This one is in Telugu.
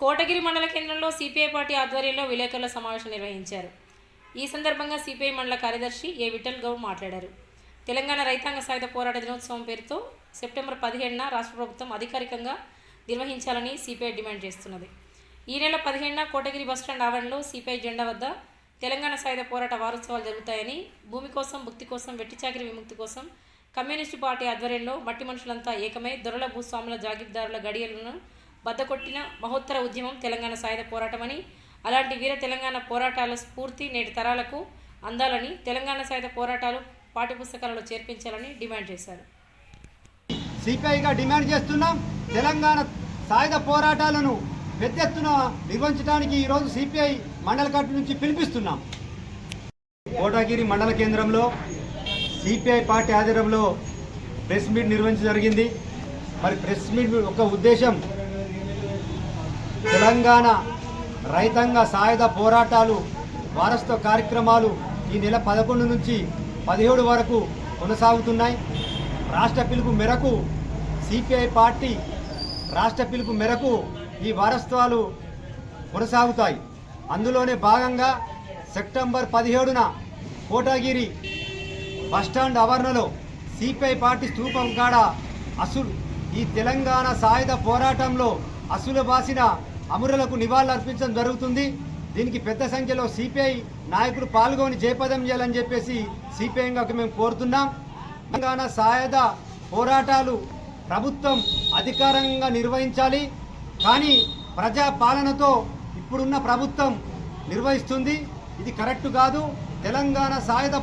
కోటగిరి మండల కేంద్రంలో సిపిఐ పార్టీ ఆధ్వర్యంలో విలేకరుల సమావేశం నిర్వహించారు. ఈ సందర్భంగా సిపిఐ మండల కార్యదర్శి ఏ విఠల్ గౌడ్ మాట్లాడారు. తెలంగాణ రైతాంగ సాయుధ పోరాట దినోత్సవం పేరుతో సెప్టెంబర్ పదిహేడున రాష్ట్ర ప్రభుత్వం అధికారికంగా నిర్వహించాలని సిపిఐ డిమాండ్ చేస్తున్నది. ఈ నెల పదిహేడున కోటగిరి బస్టాండ్ ఆవరణలో సిపిఐ జెండా వద్ద తెలంగాణ సాయుధ పోరాట వారోత్సవాలు జరుగుతాయని భూమి కోసం భుక్తి కోసం వెట్టి చాకిరి విముక్తి కోసం కమ్యూనిస్టు పార్టీ ఆధ్వర్యంలో మట్టి మనుషులంతా ఏకమై దొరల భూస్వాముల జాగీర్దారుల గడియలను బద్దకొట్టిన మహోత్తర ఉద్యమం తెలంగాణ సాయుధ పోరాటమని అలాంటి వీర తెలంగాణ పోరాటాల స్ఫూర్తి నేటి తరాలకు అందాలని తెలంగాణ సాయుధ పోరాటాలు పాఠ్యపుస్తకాలలో చేర్పించాలని డిమాండ్ చేశారు. సిపిఐగా డిమాండ్ చేస్తున్నాం తెలంగాణ సాయుధ పోరాటాలను పెద్ద ఎత్తున నిర్వహించడానికి ఈరోజు సిపిఐ మండల కట్టు నుంచి పిలిపిస్తున్నాం. కోటగిరి మండల కేంద్రంలో సిపిఐ పార్టీ ఆధ్వర్యంలో ప్రెస్ మీట్ నిర్వహించడం జరిగింది. మరి ప్రెస్ మీట్ ఒక ఉద్దేశం తెలంగాణ రైతాంగ సాయుధ పోరాటాలు వారసత్వ కార్యక్రమాలు ఈ నెల పదకొండు నుంచి పదిహేడు వరకు కొనసాగుతున్నాయి. రాష్ట్ర పిలుపు మేరకు సిపిఐ పార్టీ రాష్ట్ర పిలుపు మేరకు ఈ వారసత్వాలు కొనసాగుతాయి. అందులోనే భాగంగా సెప్టెంబర్ పదిహేడున కోటగిరి బస్టాండ్ ఆవరణలో సిపిఐ పార్టీ స్థూపం కాడ అసులు ఈ తెలంగాణ సాయుధ పోరాటంలో అసులు బాసిన అమరులకు నివాళులర్పించడం జరుగుతుంది. దీనికి పెద్ద సంఖ్యలో సిపిఐ నాయకులు పాల్గొని జయపదం చేయాలని చెప్పేసి సిపిఐగా మేము కోరుతున్నాం. తెలంగాణ సాయుధ పోరాటాలు ప్రభుత్వం అధికారంగా నిర్వహించాలి. కానీ ప్రజా పాలనతో ఇప్పుడున్న ప్రభుత్వం నిర్వహిస్తుంది. ఇది కరెక్ట్ కాదు. తెలంగాణ సాయుధ